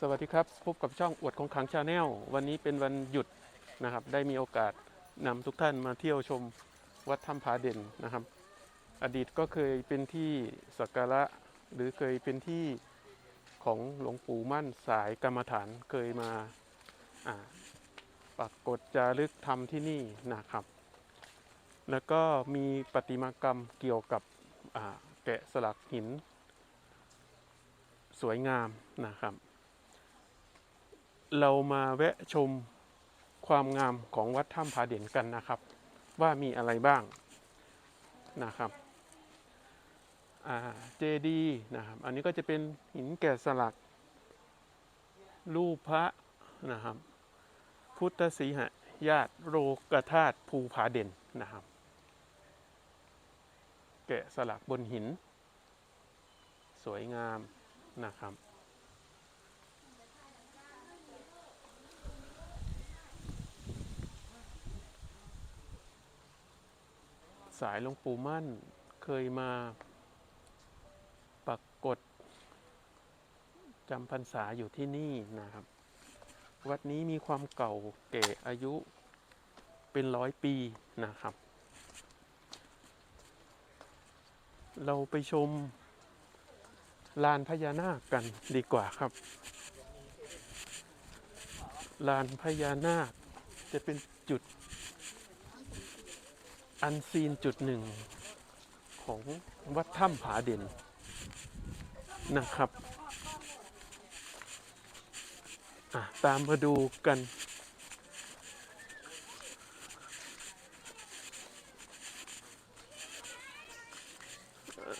สวัสดีครับ พบกับช่องอวดของขังชาแนลวันนี้เป็นวันหยุดนะครับ ได้มีโอกาสนำทุกท่านมาเที่ยวชมวัดถ้ำผาเด่นนะครับ อดีตก็เคยเป็นที่สักการะ หรือเคยเป็นที่ของหลวงปู่มั่นสายกรรมฐานเคยมาปรากฏจารึกธรรมที่นี่นะครับ แล้วก็มีประติมากรรมเกี่ยวกับแกะสลักหิน สวยงามนะครับ เรามาแวะชมความงามของวัดถ้ำผาเด่นกันนะครับ ว่ามีอะไรบ้างนะครับเจดีนะครับ อันนี้ก็จะเป็นหินแกะสลัก รูปพระนะครับ พุทธสีหญาติโรกธาตุภูผาเด่นนะครับ แกะสลักบนหิน สวยงามนะครับ สายหลวงปู่มั่น เคยมาปรากฏจำพรรษาอยู่ที่นี่นะครับ วัดนี้มีความเก่าแก่อายุเป็นร้อยปีนะครับ เราไปชมลานพญานาคกันดีกว่าครับ ลานพญานาคจะเป็นจุด อันซีนจุดหนึ่งของวัดถ้ำผาเด่นนะครับ ตามมาดูกัน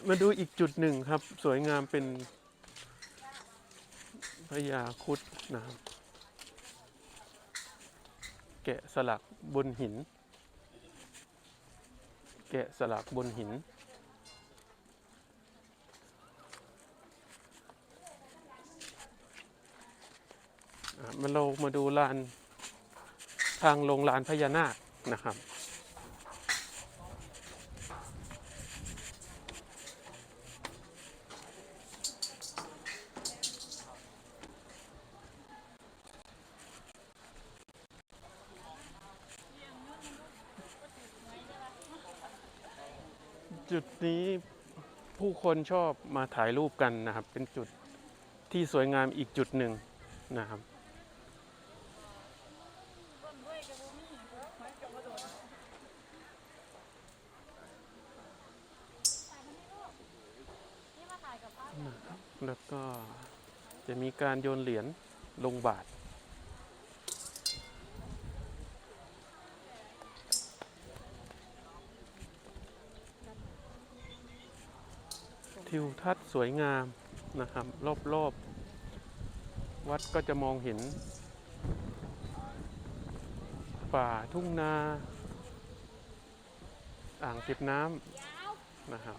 มาดูอีกจุดหนึ่งครับ สวยงามเป็นพญาครุดนะครับแกะสลักบนหินะสลักบนหิน มาเรามาดูลานทางลงลานพญานาคนะครับ จุดนี้ผู้คนชอบมาถ่ายรูปกันนะครับ เป็นจุดที่สวยงามอีกจุดหนึ่งนะครับ แล้วก็จะมีการโยนเหรียญลงบาท ทิวทัศน์สวยงามนะครับ รอบๆ วัดก็จะมองเห็น ป่าทุ่งนา อ่างเก็บน้ำนะครับ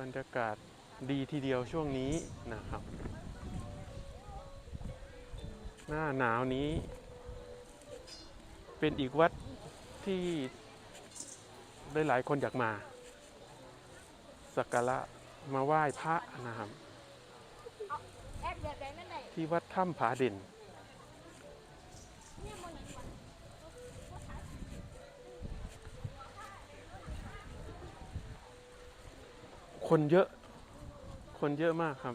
บรรยากาศดีทีเดียวช่วงนี้นะครับ หน้าหนาวนี้ เป็นอีกวัดที่หลายๆคนอยากมา สักการะมาไหว้พระนะครับแอบแบบไหนมันไหนที่วัดถ้ำผาดินคนเยอะ คนเยอะมากครับ